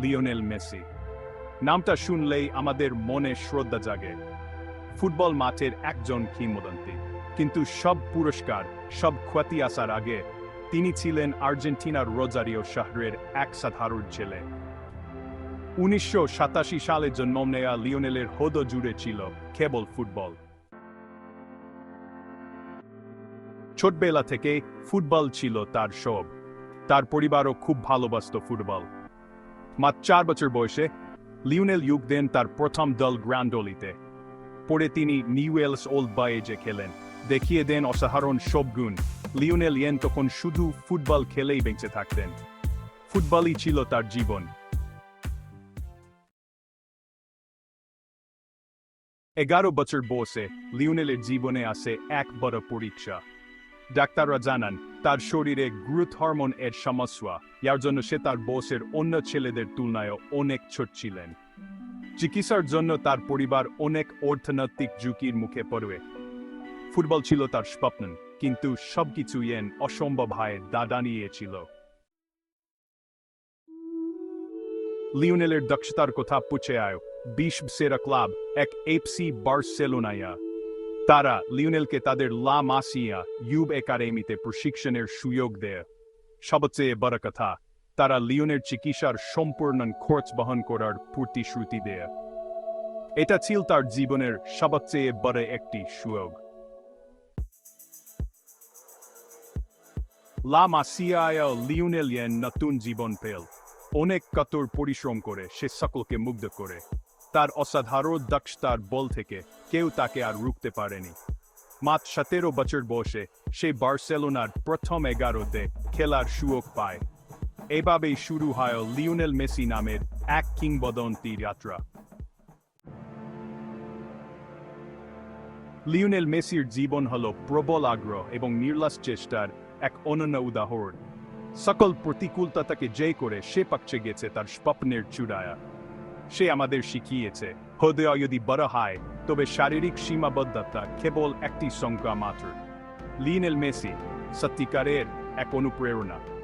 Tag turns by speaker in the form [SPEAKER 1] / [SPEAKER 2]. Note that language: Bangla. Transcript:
[SPEAKER 1] Lionel Messi. নামটা শুনলেই আমাদের মনে শ্রদ্ধা জাগে। ফুটবল মাঠের একজন কিংবদন্তি। কিন্তু সব পুরস্কার, সব খ্যাতি আসার আগে তিনি ছিলেন আর্জেন্টিনার রোজারিও শহরের এক সাধারণ ছেলে। উনিশশো সাতাশি সালে জন্ম নেয়া লিওনেলের হদ জুড়ে ছিল কেবল ফুটবল। ছোটবেলা থেকে ফুটবল ছিল তার সব তার পরিবারও খুব ভালোবাসত ফুটবল। মাত্র চার বছর বয়সে লিওনেল যোগ দেন তার প্রথম দল গ্র্যান্ডোলিতে পরে তিনি নিউয়েলস ওল্ড বায়েজে খেলেন। দেখিয়ে দেন অসাধারণ সব গুণ লিওনেল ইয়েন তখন শুধু ফুটবল খেলেই বেঁচে থাকতেন। ফুটবলই ছিল তার জীবন। এগারো বছর বয়সে লিওনেলের জীবনে আসে এক বড় পরীক্ষা। ডাক্তাররা জানান, তার শরীরে গ্রুথ হরমোন এর সমস্যা, যার জন্য সে তার বয়সের অন্য ছেলেদের তুলনায় অনেক ছোট ছিলেন। চিকিৎসার জন্য তার পরিবার অনেক অর্থনৈতিক ঝুঁকির মুখে পড়বে ফুটবল ছিল তার স্বপ্ন, কিন্তু সবকিছু ইয়েন অসম্ভব হয় দাদা নিয়েছিল। লিওনেলের দক্ষতার কথা পুছে আয়, বিশ সেরা ক্লাব, এক এফসি বার্সেলোনায়া। তারা লিওনেলকে তাদের লা মাসিয়া ইউব একাডেমিতে প্রশিক্ষণের সুযোগ দেয়। সবচেয়ে বড় কথা, তারা লিওনের চিকিৎসার সম্পূর্ণ খরচ বহন করার প্রতিশ্রুতি দেয়। এটা ছিল তার জীবনের সবচেয়ে বড় একটি সুযোগ। লা মাসিয়ায় লিওনেল ইয়েন নতুন জীবন পেল। অনেক কঠোর পরিশ্রম করে সে সকলকে মুগ্ধ করে। তার অসাধারণ দক্ষতার বল থেকে কেউ তাকে আর রুখতে পারেনি। মাত্র সতেরো বছর বয়সে সে বার্সেলোনার প্রথম এগারোতে খেলার সুযোগ পায়। এভাবেই শুরু হয় লিওনেল মেসি নামের এক কিংবদন্তি যাত্রা। লিওনেল মেসির জীবন হল প্রবল আগ্রহ এবং নির্লাস চেষ্টার এক অনন্য উদাহরণ। সকল প্রতিকূলতা তাকে জয় করে সে পক্ষে গেছে তার স্বপ্নের চূড়ায়া। সে আমাদের শিখিয়েছে। হৃদয় যদি বড় হয় তবে শারীরিক সীমাবদ্ধতা কেবল একটি সংজ্ঞা মাত্র। লিনেল মেসি, সত্যিকারের এক অনুপ্রেরণা।